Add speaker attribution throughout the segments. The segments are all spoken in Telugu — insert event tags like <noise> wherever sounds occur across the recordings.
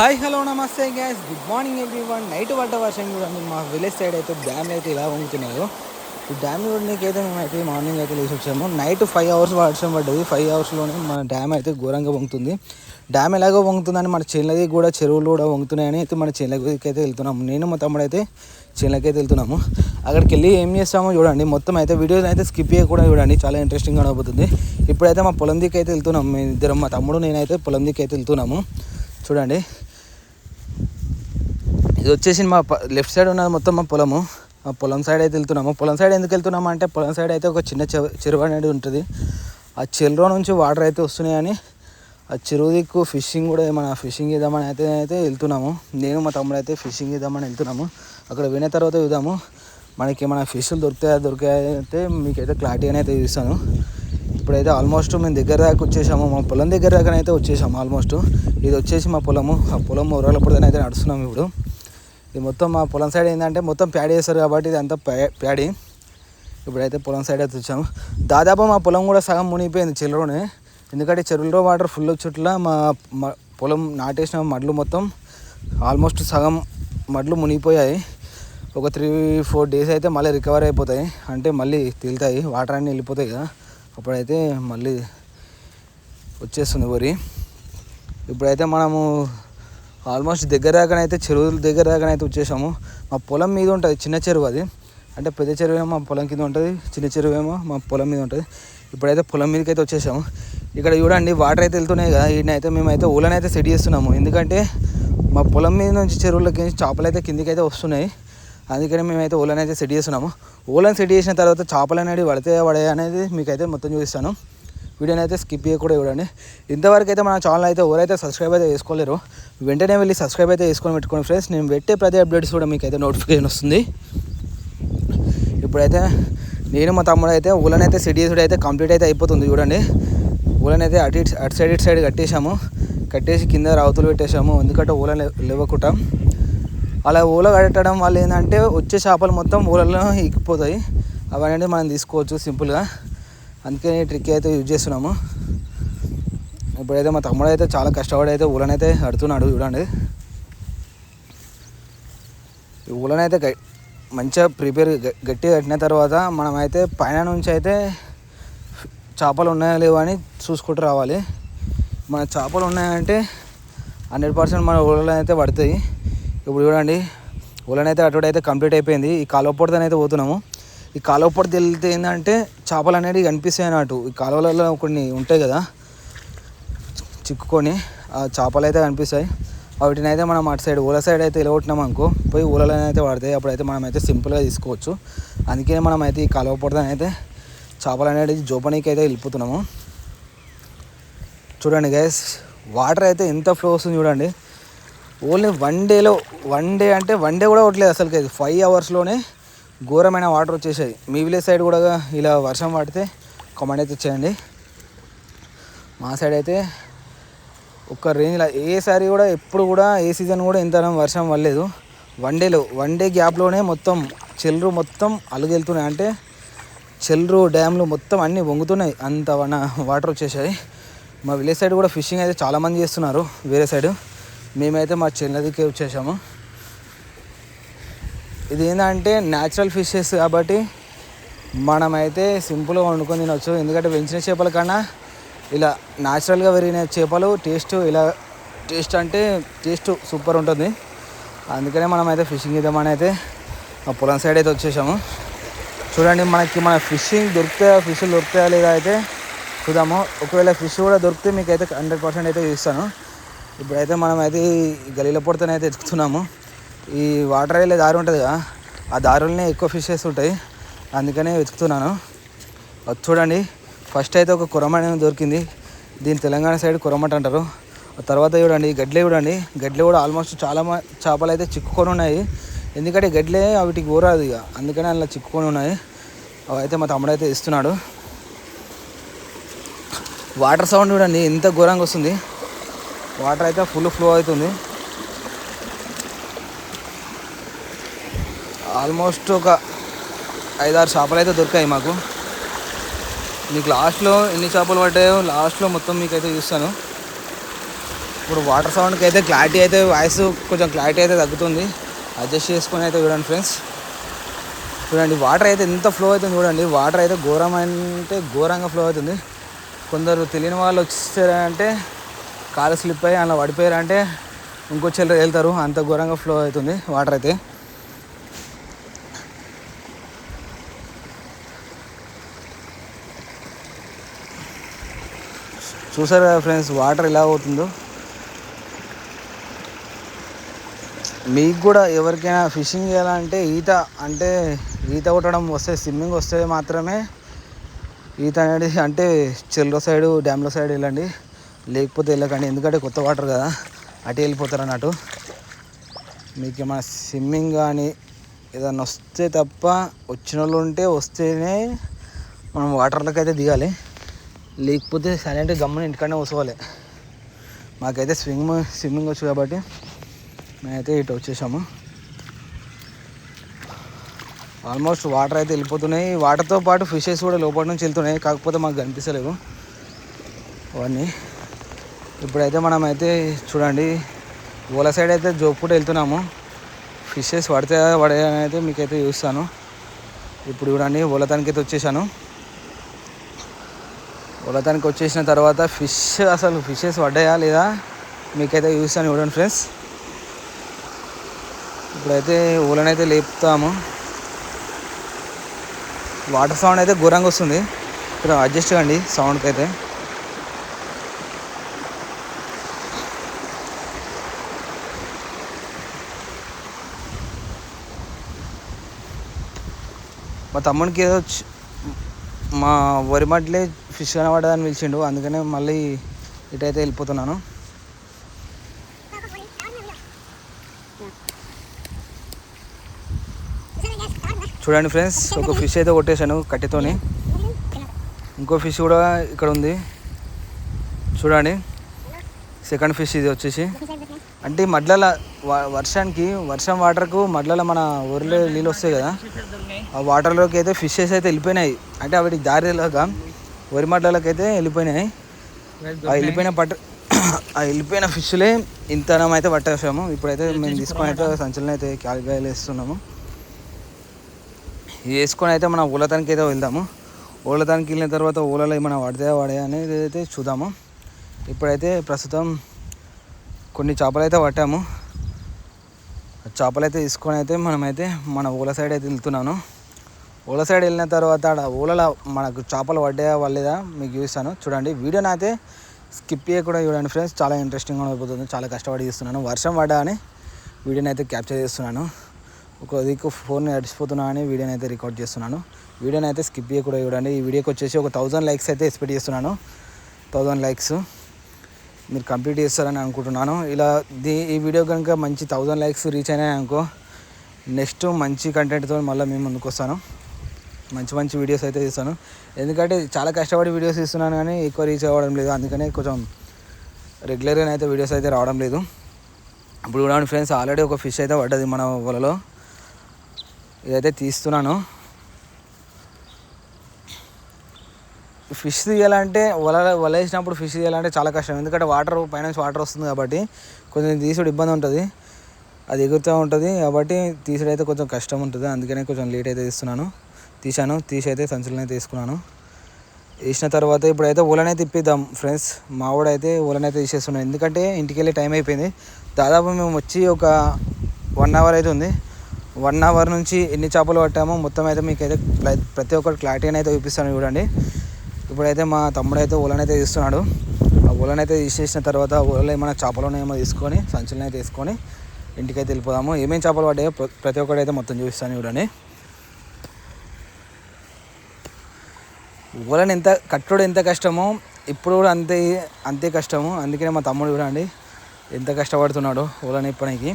Speaker 1: హాయ్ హలో నమస్తే guys good morning everyone night పడ్డ వర్షం చూడండి మా విలేజ్ సైడ్ అయితే డ్యామ్ అయితే ఇలా వంగుతున్నాయో ఈ డ్యామ్ చూడడానికి మేమైతే మార్నింగ్ అయితే లేచి వచ్చాము. నైట్ ఫైవ్ అవర్స్ వర్షం పడ్డది. ఫైవ్ అవర్స్లోనే మన డ్యామ్ అయితే ఘోరంగా వంగుతుంది. డ్యామ్ ఎలాగో వంగుతుందని మన చెల్లది కూడా చెరువులు కూడా వంగుతున్నాయని అయితే మన చెల్లకి అయితే వెళ్తున్నాము. నేను మా తమ్ముడు అయితే చెల్లకి అయితే వెళ్తున్నాము. అక్కడికి వెళ్ళి ఏం చేస్తామో చూడండి. మొత్తం అయితే వీడియోస్ అయితే స్కిప్ చేయకుండా చూడండి. చాలా ఇంట్రెస్టింగ్గా ఉండబోతుంది ఇప్పుడైతే మా పొలం దిక్కు అయితే వెళ్తున్నాం మేము ఇద్దరం మా తమ్ముడు నేనైతే పొలం దిక్కు అయితే వెళ్తున్నాము. చూడండి. ఇది వచ్చేసి మా లెఫ్ట్ సైడ్ ఉన్నది మొత్తం మా పొలము. మా పొలం సైడ్ అయితే వెళ్తున్నాము. పొలం సైడ్ ఎందుకు వెళ్తున్నాము అంటే పొలం సైడ్ అయితే ఒక చిన్న చె- చెరువు అనేది ఉంటుంది. ఆ చెరువు నుంచి వాటర్ అయితే వస్తున్నాయని ఆ చెరువు దిక్కు ఫిషింగ్ కూడా ఏమైనా ఫిషింగ్ ఇద్దామని అయితే అయితే వెళ్తున్నాము. నేను మా తమ్ముడు అయితే ఫిషింగ్ ఇద్దామని వెళ్తున్నాము. అక్కడ విన తర్వాత చూద్దాము. మనకి ఏమైనా ఫిష్లు దొరుకుతాయా దొరికాయా అయితే మీకైతే క్లారిటీగానే అయితే చూస్తాను ఇప్పుడైతే ఆల్మోస్ట్ మేము దగ్గర దాకా వచ్చేసాము. మా పొలం దగ్గర దాకా అయితే వచ్చేసాము ఆల్మోస్ట్. ఇది వచ్చేసి మా పొలము. ఆ పొలం ఊరలప్పుడు అయితే నడుస్తున్నాము ఇప్పుడు. ఇది మొత్తం మా పొలం సైడ్ ఏంటంటే మొత్తం ప్యాడీ వేస్తారు కాబట్టి ఇది అంతా ప్యా- ప్యాడీ. ఇప్పుడైతే పొలం సైడ్ అయితే వచ్చాము. దాదాపు మా పొలం కూడా సగం మునిగిపోయింది చెరువులోనే. ఎందుకంటే చెరువులో వాటర్ ఫుల్ వచ్చేట్ల మా పొలం నాటేసిన మడ్లు మొత్తం ఆల్మోస్ట్ సగం మడ్లు మునిగిపోయాయి. ఒక త్రీ ఫోర్ డేస్ అయితే మళ్ళీ రికవర్ అయిపోతాయి. అంటే మళ్ళీ తేలుతాయి. వాటర్ అన్నీ వెళ్ళిపోతాయి కదా. అప్పుడైతే మళ్ళీ వచ్చేస్తుంది వరి. ఇప్పుడైతే మనము ఆల్మోస్ట్ దగ్గర దాకానైతే చెరువుల దగ్గర దాకానైతే వచ్చేసాము. మా పొలం మీద ఉంటుంది చిన్న చెరువు అది. అంటే పెద్ద చెరువు ఏమో మా పొలం కింద ఉంటుంది చిన్న చెరువు ఏమో మా పొలం మీద ఉంటుంది. ఇప్పుడైతే పొలం మీదకి అయితే వచ్చేసాము. ఇక్కడ చూడండి వాటర్ అయితే వెళ్తున్నాయి కదా ఈయనైతే మేమైతే ఊళ్ళనైతే సెట్ చేస్తున్నాము. ఎందుకంటే మా పొలం మీద నుంచి చెరువులకి చేపలు అయితే కిందికి అయితే వస్తున్నాయి. అందుకని మేమైతే ఓలను అయితే సెట్ చేస్తున్నాము. ఓలను సెట్ చేసిన తర్వాత చేపలు అనేది పడితే పడే అనేది మీకైతే మొత్తం చూపిస్తాను. వీడియోని అయితే స్కిప్ చేయకుండా చూడండి. ఇంతవరకు అయితే మన ఛానల్ అయితే ఎవరైతే సబ్స్క్రైబ్ అయితే చేసుకోలేరు వెంటనే వెళ్ళి సబ్స్క్రైబ్ అయితే చేసుకొని పెట్టుకోండి ఫ్రెండ్స్ నేను పెట్టే ప్రతి అప్డేట్స్ కూడా మీకు అయితే నోటిఫికేషన్ వస్తుంది. ఇప్పుడైతే నేను మా తమ్ముడు అయితే ఊళ్ళని అయితే సెట్ చేసుడు అయితే కంప్లీట్ అయితే అయిపోతుంది చూడండి. ఊళ్ళని అయితే అటు ఇటు అటు సైడ్ ఇటు సైడ్ కట్టేసాము కట్టేసి కింద రావుతులు పెట్టేసాము ఎందుకంటే ఊళ్ళని లేవకుండా. అలా ఊల కట్టడం వల్ల ఏంటంటే వచ్చే చేపలు మొత్తం ఊళ్ళలో ఎక్కిపోతాయి అవన్నీ మనం తీసుకోవచ్చు సింపుల్గా. అందుకని ట్రిక్ అయితే యూజ్ చేస్తున్నాము. ఇప్పుడైతే మా తమ్ముడు అయితే చాలా కష్టపడి అయితే ఊళ్ళనైతే కడుతున్నాడు చూడండి. ఈ ఊళ్ళనైతే గ మంచిగా ప్రిపేర్ గట్టిగా కట్టిన తర్వాత మనమైతే పైన నుంచి అయితే చేపలు ఉన్నాయా లేవా అని చూసుకుంటూ రావాలి. మన చేపలు ఉన్నాయంటే హండ్రెడ్ పర్సెంట్ మన ఊళ్ళలో అయితే పడతాయి. ఇప్పుడు చూడండి ఊళ్ళనైతే అటువైతే అయితే కంప్లీట్ అయిపోయింది. ఈ కాలువ పొడతనైతే పోతున్నాము. ఈ కాలువ పొడితే వెళ్తే ఏంటంటే చేపలు అనేవి కనిపిస్తాయి అన్నట్టు. ఈ కాలువలలో కొన్ని ఉంటాయి కదా చిక్కుకొని ఆ చేపలు అయితే కనిపిస్తాయి. వాటిని అయితే మనం అటు సైడ్ ఊల సైడ్ అయితే ఇలగొట్టినాం అనుకో పోయి ఊలలోనే అయితే పడతాయి అప్పుడైతే మనం అయితే సింపుల్గా తీసుకోవచ్చు. అందుకే మనం అయితే ఈ కాలువ పొడతని అయితే చేపలు అనేది జోపనీకి అయితే వెళ్ళిపోతున్నాము. చూడండి గైస్ వాటర్ అయితే ఎంత ఫ్లో వస్తుంది చూడండి. ఓన్లీ వన్ డేలో వన్ డే అంటే వన్ డే కూడా కొట్టలేదు అసలు ఫైవ్ అవర్స్లోనే ఘోరమైన వాటర్ వచ్చేసాయి మీ విలేజ్ సైడ్ కూడా ఇలా వర్షం పడితే కమెంట్ అయితే ఇచ్చేయండి మా సైడ్ అయితే ఒక్క రేంజ్లో ఏసారి కూడా ఎప్పుడు కూడా ఏ సీజన్ కూడా ఇంత వర్షం పడలేదు. వన్ డేలో వన్ డే గ్యాప్లోనే మొత్తం చెల్లరు మొత్తం అలుగెళ్తున్నాయి. అంటే చెల్లరు డ్యామ్లు మొత్తం అన్నీ వంగుతున్నాయి. అంత వన వాటర్ వచ్చేసాయి మా విలేజ్ సైడ్ కూడా ఫిషింగ్ అయితే చాలామంది చేస్తున్నారు వేరే సైడ్. మేమైతే మా చెల్లదికే వచ్చేసాము. ఇది ఏంటంటే న్యాచురల్ ఫిషెస్ కాబట్టి మనమైతే సింపుల్గా వండుకొని తినవచ్చు ఎందుకంటే పెంచిన చేపల కన్నా ఇలా న్యాచురల్గా పెరిగిన చేపలు టేస్ట్ ఇలా టేస్ట్ అంటే టేస్ట్ సూపర్ ఉంటుంది. అందుకనే మనం అయితే ఫిషింగ్ ఇద్దామని అయితే మా పొలం సైడ్ అయితే వచ్చేసాము. చూడండి మనకి మన ఫిషింగ్ దొరుకుతాయా ఫిష్ దొరుకుతాయా లేదా అయితే చూద్దాము. ఒకవేళ ఫిష్ కూడా దొరికితే మీకు అయితే హండ్రెడ్ పర్సెంట్ అయితే చూస్తాను ఇప్పుడైతే మనం అయితే గలీల పొడతనే అయితే ఎత్తుకుతున్నాము. ఈ వాటర్ వెళ్ళే దారి ఉంటుంది కదా ఆ దారులనే ఎక్కువ ఫిషెస్ ఉంటాయి అందుకనే వెతుకుతున్నాను. అది చూడండి ఫస్ట్ అయితే ఒక కురమట దొరికింది. దీని తెలంగాణ సైడ్ కురమట అంటారు. తర్వాత చూడండి గడ్లే చూడండి. గడ్లే కూడా ఆల్మోస్ట్ చాలా చేపలు అయితే చిక్కుకొని ఉన్నాయి. ఎందుకంటే గడ్లే వీటికి ఊరాదు ఇక. అందుకనే అలా చిక్కుకొని ఉన్నాయి. అవి అయితే మా తమ్ముడు అయితే ఇస్తున్నాడు వాటర్ సౌండ్ చూడండి ఎంత ఘోరంగా వస్తుంది. వాటర్ అయితే ఫుల్ ఫ్లో అవుతుంది. ఆల్మోస్ట్ ఒక ఐదారు చేపలు అయితే దొరికాయి మాకు. మీకు లాస్ట్లో ఎన్ని చేపలు పడ్డాయో లాస్ట్లో మొత్తం మీకు అయితే చూస్తాను. ఇప్పుడు వాటర్ సౌండ్కి అయితే క్లారిటీ అయితే వాయిస్ కొంచెం క్లారిటీ అయితే తగ్గుతుంది. అడ్జస్ట్ చేసుకొని అయితే చూడండి ఫ్రెండ్స్. చూడండి వాటర్ అయితే ఎంత ఫ్లో అవుతుంది చూడండి. వాటర్ అయితే ఘోరం అంటే ఘోరంగా ఫ్లో అవుతుంది. కొందరు తెలియని వాళ్ళు వచ్చారంటే కాలు స్లిప్ అయ్యి అలా పడిపోయారంటే ఇంకో చెల్లె వెళ్తారు. అంత ఘోరంగా ఫ్లో అవుతుంది వాటర్ అయితే. చూసారా ఫ్రెండ్స్ వాటర్ ఎలా అవుతుందో? మీకు కూడా ఎవరికైనా ఫిషింగ్ చేయాలంటే ఈత అంటే ఈత కొట్టడం వస్తే స్విమ్మింగ్ వస్తే మాత్రమే ఈత అనేది అంటే చెల్లో సైడు డ్యామ్ల సైడ్ వెళ్ళండి. లేకపోతే వెళ్ళకండి. ఎందుకంటే కొత్త వాటర్ కదా. అటు వెళ్ళిపోతారు అన్నట్టు. మీకు ఏమైనా స్విమ్మింగ్ కానీ ఏదైనా వస్తే తప్ప వచ్చిన వాళ్ళు ఉంటే వస్తేనే మనం వాటర్లోకి అయితే దిగాలి. లేకపోతే సైలెంట్ గమ్మున ఇంటికనే వసుకోవాలి మాకైతే స్విమ్మింగ్ స్విమ్మింగ్ వచ్చు కాబట్టి మేమైతే ఇటు వచ్చేసాము. ఆల్మోస్ట్ వాటర్ అయితే వెళ్ళిపోతున్నాయి. వాటర్తో పాటు ఫిషెస్ కూడా లోపల నుంచి వెళ్తున్నాయి. కాకపోతే మాకు కనిపిస్తలేవు. అవన్నీ. ఇప్పుడైతే మనం అయితే చూడండి. ఓల సైడ్ అయితే జోపుకుంటూ వెళ్తున్నాము. ఫిషెస్ పడితే పడే అయితే మీకైతే చూస్తాను. ఇప్పుడు చూడండి ఓలతానికి అయితే వచ్చేసాను. ఉలతానికి వచ్చేసిన తర్వాత ఫిష్ అసలు ఫిషెస్ పడ్డాయా లేదా? మీకైతే చూస్తాను చూడండి ఫ్రెండ్స్ ఇప్పుడైతే ఊలనైతే లేపుతాము. వాటర్ సౌండ్ అయితే ఘోరంగా వస్తుంది. ఇక్కడ అడ్జస్ట్ కండి సౌండ్కి అయితే మా తమ్మునికి ఏదో మా వరి మడ్లే ఫిష్ కనబడదని పిలిచిండు. అందుకనే మళ్ళీ ఇటైతే వెళ్ళిపోతున్నాను. చూడండి ఫ్రెండ్స్ ఒక ఫిష్ అయితే కొట్టేశాను కట్టెతోని. ఇంకో ఫిష్ కూడా ఇక్కడ ఉంది. చూడండి. సెకండ్ ఫిష్ ఇది వచ్చేసి. అంటే మడ్లల వ- వర్షానికి వర్షం వాటర్కు మడ్లల మన ఊరిలో నీళ్ళు వస్తాయి కదా. ఆ వాటర్లోకి అయితే ఫిషెస్ అయితే వెళ్ళిపోయినాయి. అంటే అవి దారిలాగా వరి మడ్లలోకి అయితే వెళ్ళిపోయినాయి ఆ వెళ్ళిపోయిన పట్ట <clears throat> ఆ వెళ్ళిపోయిన ఫిష్లే ఇంతనం అయితే పట్టేసాము. ఇప్పుడైతే మేము తీసుకొని అయితే సంచులను అయితే క్యాలిగాయలు వేస్తున్నాము ఇది వేసుకొని అయితే మనం ఊలతానికి అయితే వెళ్దాము. ఊలతానికి వెళ్ళిన తర్వాత ఊలలో ఏమైనా పడితే పడాయా అనేది అయితే చూద్దాము. ఇప్పుడైతే ప్రస్తుతం కొన్ని చేపలు అయితే పట్టాము. ఆ చేపలు అయితే తీసుకొని అయితే మనమైతే మన ఊల సైడ్ అయితే వెళ్తున్నాను. ఊల సైడ్ వెళ్ళిన తర్వాత ఆడ ఊలలో మనకు చేపలు పడ్డాయా పడలేదా మీకు చూపిస్తాను. చూడండి వీడియోని అయితే స్కిప్ చేయకుండా చూడండి ఫ్రెండ్స్. చాలా ఇంట్రెస్టింగ్గా అయిపోతుంది చాలా కష్టపడి చేస్తున్నాను. వర్షం పడ్డా అని వీడియోని అయితే క్యాప్చర్ చేస్తున్నాను. ఒక దిక్కు ఫోన్ నడిచిపోతున్నా అని వీడియోని అయితే రికార్డ్ చేస్తున్నాను. వీడియోని అయితే స్కిప్ చేయకుండా చూడండి. ఈ వీడియోకి వచ్చేసి ఒక థౌజండ్ లైక్స్ అయితే ఎక్స్పెక్ట్ చేస్తున్నాను. థౌజండ్ లైక్స్ మీరు కంప్లీట్ చేస్తారని అనుకుంటున్నాను. ఇలా దీ ఈ వీడియో కనుక మంచి థౌజండ్ లైక్స్ రీచ్ అయినాయి అనుకో నెక్స్ట్ మంచి కంటెంట్తో మళ్ళీ మేము ముందుకు వస్తాను. మంచి మంచి వీడియోస్ అయితే తీస్తాను. ఎందుకంటే చాలా కష్టపడి వీడియోస్ ఇస్తున్నాను కానీ ఎక్కువ రీచ్ అవ్వడం లేదు. అందుకనే కొంచెం రెగ్యులర్గా అయితే వీడియోస్ అయితే రావడం లేదు. ఇప్పుడు కూడా ఫ్రెండ్స్ ఆల్రెడీ ఒక ఫిష్ అయితే పడ్డది మన వలలో. ఇదైతే తీస్తున్నాను. ఫిష్ తీయాలంటే వల వల వేసినప్పుడు ఫిష్ తీయాలంటే చాలా కష్టం. ఎందుకంటే వాటర్ పైనుంచి వాటర్ వస్తుంది కాబట్టి కొంచెం తీసుడు ఇబ్బంది ఉంటుంది. అది ఎగురుతూ ఉంటుంది కాబట్టి తీసుడు అయితే కొంచెం కష్టం ఉంటుంది. అందుకనే కొంచెం లేట్ అయితే తీస్తున్నాను. తీశాను తీసి అయితే సంచులను అయితే తీసుకున్నాను. వేసిన తర్వాత ఇప్పుడైతే ఊలనే తిప్పిద్దాం ఫ్రెండ్స్. మా అయితే ఊలనైతే తీసేస్తున్నాను ఎందుకంటే ఇంటికి వెళ్ళే టైం అయిపోయింది. దాదాపు మేము వచ్చి ఒక వన్ అవర్ అయితే ఉంది. వన్ అవర్ నుంచి ఎన్ని చేపలు పట్టామో మొత్తం అయితే మీకు అయితే ప్రతి ఒక్కటి క్లారిటీని అయితే చూపిస్తాను చూడండి. ఇప్పుడైతే మా తమ్ముడు అయితే ఊలనైతే తీస్తున్నాడు. ఆ ఊలనైతే తీసేసిన తర్వాత ఆ ఏమైనా చేపలు ఉన్నాయేమో తీసుకొని సంచులనైతే అయితే తీసుకొని ఇంటికైతే వెళ్ళిపోదాము. ఏమేమి చేపలు పడ్డాయో ప్రతి ఒక్కటి అయితే మొత్తం చూపిస్తాను చూడండి. ఊలని ఎంత కట్టుడు ఎంత కష్టమో ఇప్పుడు కూడా అంతే అంతే కష్టము. అందుకనే మా తమ్ముడు కూడా అండి ఎంత కష్టపడుతున్నాడు ఊలని ఇప్పడానికి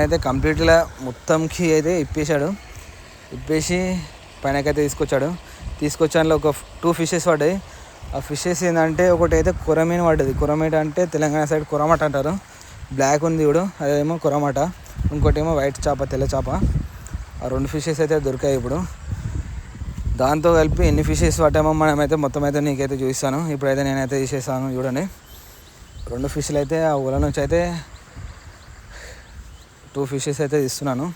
Speaker 1: అయితే కంప్లీట్గా మొత్తంకి అయితే ఇప్పేశాడు. ఇప్పేసి పైనకైతే తీసుకొచ్చాడు. తీసుకొచ్చాను ఒక టూ ఫిషెస్ పడ్డాయి. ఆ ఫిషెస్ ఏంటంటే ఒకటి అయితే కొరమీన పడ్డది. కొరమీట అంటే తెలంగాణ సైడ్ కొరమట అంటారు. బ్లాక్ ఉంది చూడు అదేమో కొరమట. ఇంకోటి ఏమో వైట్ చేప తెల్ల చేప. ఆ రెండు ఫిషెస్ అయితే దొరికాయి ఇప్పుడు. దాంతో కలిపి ఎన్ని ఫిషెస్ పట్టామో మనమైతే మొత్తం అయితే నీకైతే చూపిస్తాను. ఇప్పుడైతే నేనైతే తీసేసాను చూడండి. రెండు ఫిష్లు అయితే ఆ ఊల నుంచి అయితే టూ ఫిషెస్ అయితే తీస్తున్నాను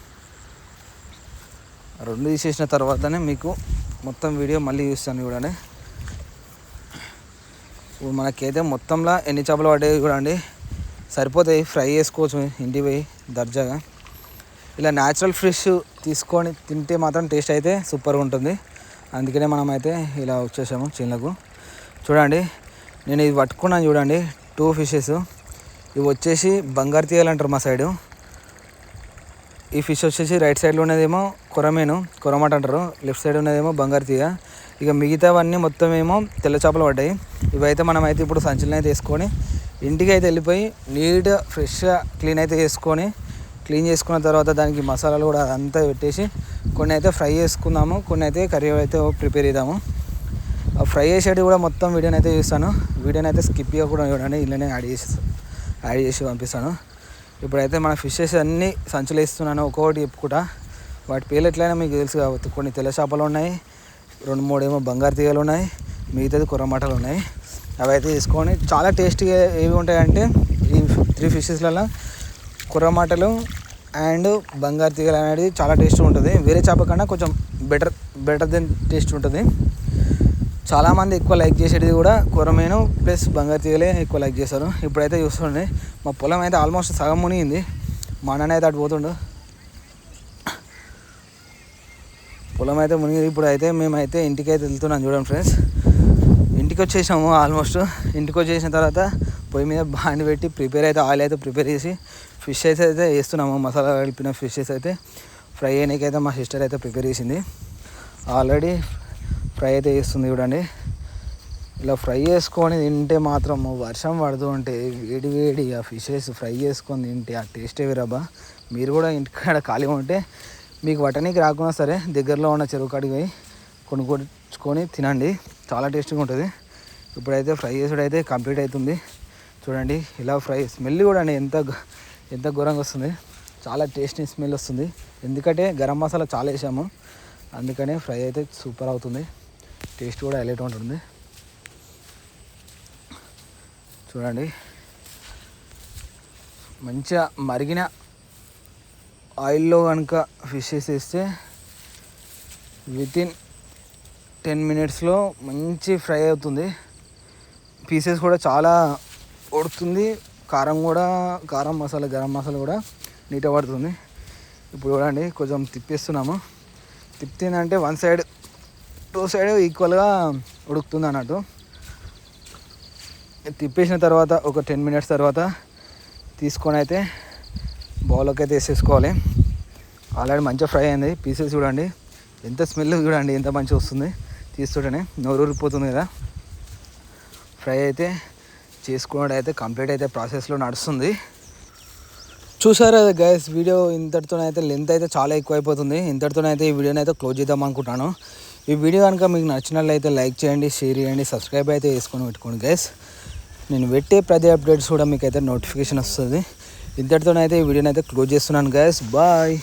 Speaker 1: రెండు తీసేసిన తర్వాతనే మీకు మొత్తం వీడియో మళ్ళీ చూస్తాను చూడండి. ఇప్పుడు మనకైతే మొత్తంలో ఎన్ని చేపలు పడ్డాయి చూడండి. సరిపోతాయి. ఫ్రై చేసుకోవచ్చు. ఇంటికి పోయి దర్జాగా. ఇలా న్యాచురల్ ఫిష్ తీసుకొని తింటే మాత్రం టేస్ట్ అయితే సూపర్గా ఉంటుంది. అందుకనే మనం అయితే ఇలా వచ్చేసాము చిన్నకు చూడండి నేను ఇది పట్టుకున్నాను చూడండి టూ ఫిషెస్ ఇవి వచ్చేసి బంగారు తీయాలంటారు మా సైడు ఈ ఫిష్ వచ్చేసి రైట్ సైడ్లో ఉన్నదేమో కొరమేను కొరమాట అంటారు. లెఫ్ట్ సైడ్ ఉన్నదేమో బంగారు తీగ. ఇక మిగతావన్నీ మొత్తం ఏమో తెల్ల చేపలు పడ్డాయి. ఇవైతే మనం అయితే ఇప్పుడు సంచులను అయితే వేసుకొని ఇంటికి అయితే వెళ్ళిపోయి నీట్గా ఫ్రెష్గా క్లీన్ అయితే చేసుకొని క్లీన్ చేసుకున్న తర్వాత దానికి మసాలాలు కూడా అదంతా పెట్టేసి కొన్ని అయితే ఫ్రై చేసుకుందాము కొన్ని అయితే కర్రీ అయితే ప్రిపేర్ చేద్దాము. ఆ ఫ్రై చేసేది కూడా మొత్తం వీడియోని అయితే చూస్తాను. వీడియోని అయితే స్కిప్ కూడా చూడండి ఇళ్ళనే యాడ్ చేసి యాడ్ చేసి పంపిస్తాను. ఇప్పుడైతే మన ఫిషెస్ అన్నీ సంచులు వేస్తున్నాను ఒక్కొక్కటి చెప్పుకుంటా. వాటి పేర్లు ఎట్లయినా మీకు తెలుసు కాబట్టి కొన్ని తెల్ల చేపలు ఉన్నాయి రెండు మూడు ఏమో బంగారు తీగలు ఉన్నాయి మిగతాది కుర్రమాటలు ఉన్నాయి. అవి అయితే తీసుకొని చాలా టేస్టీగా ఏవి ఉంటాయంటే ఈ త్రీ ఫిషెస్లలో కుర్రమాటలు అండ్ బంగారు తీగలు అనేది చాలా టేస్ట్ ఉంటుంది. వేరే చేప కన్నా కొంచెం బెటర్ బెటర్ దెన్ టేస్ట్ ఉంటుంది. చాలామంది ఎక్కువ లైక్ చేసేది కూడా కూరమేను ప్లస్ బంగారు తీగలే ఎక్కువ లైక్ చేస్తారు. ఇప్పుడైతే చూస్తుండే మా పొలం అయితే ఆల్మోస్ట్ సగం మునిగింది. మా అన్న అయితే అటు పోతుండు. పొలం అయితే మునిగింది. ఇప్పుడు అయితే మేమైతే ఇంటికి అయితే వెళ్తున్నాం చూడండి ఫ్రెండ్స్. ఇంటికి వచ్చేసాము ఆల్మోస్ట్. ఇంటికి వచ్చేసిన తర్వాత పొయ్యి మీద బాండి పెట్టి ప్రిపేర్ అయితే ఆయిల్ అయితే ప్రిపేర్ చేసి ఫిష్ అయితే అయితే వేస్తున్నాము. మసాలా కలిపిన ఫిషెస్ అయితే ఫ్రై చేయడానికి అయితే మా సిస్టర్ అయితే ప్రిపేర్ చేసింది. ఆల్రెడీ ఫ్రై అయితే చేస్తుంది చూడండి. ఇలా ఫ్రై చేసుకొని తింటే మాత్రం వర్షం పడుతూ ఉంటే వేడి వేడి ఆ ఫిషెస్ ఫ్రై చేసుకొని తింటే ఆ టేస్టే వేరబ్బా. మీరు కూడా ఇంటికాడ ఖాళీగా ఉంటే మీకు వటనీకి రాకున్నా సరే దగ్గరలో ఉన్న చెరువు కాడికి పోయి కొనుక్కొచ్చుకొని తినండి. చాలా టేస్టీగా ఉంటుంది. ఇప్పుడైతే ఫ్రై చేసుడు అయితే కంప్లీట్ అవుతుంది. చూడండి ఇలా ఫ్రై స్మెల్ కూడా అండి ఎంత ఎంత ఘోరంగా వస్తుంది. చాలా టేస్టీ స్మెల్ వస్తుంది. ఎందుకంటే గరం మసాలా చాలా వేసాము. అందుకనే ఫ్రై అయితే సూపర్ అవుతుంది. టేస్ట్ కూడా హైలైట్ ఉంటుంది. చూడండి. మంచిగా మరిగిన ఆయిల్లో కనుక ఫిషెస్ వేస్తే వితిన్ టెన్ మినిట్స్లో మంచి ఫ్రై అవుతుంది. పీసెస్ కూడా చాలా ఉడుతుంది కారం కూడా కారం మసాలా గరం మసాలా కూడా నీట్గా పడుతుంది. ఇప్పుడు చూడండి కొంచెం తిప్పేస్తున్నాము. తిప్పిందంటే వన్ సైడ్ టూ సైడ్ ఈక్వల్గా ఉడుకుతుంది అన్నట్టు. తిప్పేసిన తర్వాత ఒక టెన్ మినిట్స్ తర్వాత తీసుకొని అయితే బౌల్లోకి అయితే వేసేసుకోవాలి. ఆల్రెడీ మంచిగా ఫ్రై అయింది. పీసెస్ చూడండి ఎంత స్మెల్ చూడండి ఎంత మంచిగా వస్తుంది. తీస్తుంటేనే నోరు ఊరిపోతుంది కదా. ఫ్రై అయితే చేసుకోవడం అయితే కంప్లీట్ అయితే ప్రాసెస్లో నడుస్తుంది. చూసారా గైస్ వీడియో ఇంతటితోనైతే లెంత్ అయితే చాలా ఎక్కువ అయిపోతుంది ఇంతటితోనైతే ఈ వీడియోని అయితే క్లోజ్ చేద్దాం అనుకుంటాను ఈ వీడియో కనుక మీకు నచ్చినట్లయితే లైక్ చేయండి షేర్ చేయండి సబ్స్క్రైబ్ అయితే చేసుకొని పెట్టుకోండి గైస్ నేను పెట్టే ప్రతి అప్డేట్స్ కూడా మీకు అయితే నోటిఫికేషన్ వస్తుంది. ఇంతటితోనైతే ఈ వీడియోని అయితే క్లోజ్ చేస్తున్నాను గైస్ బాయ్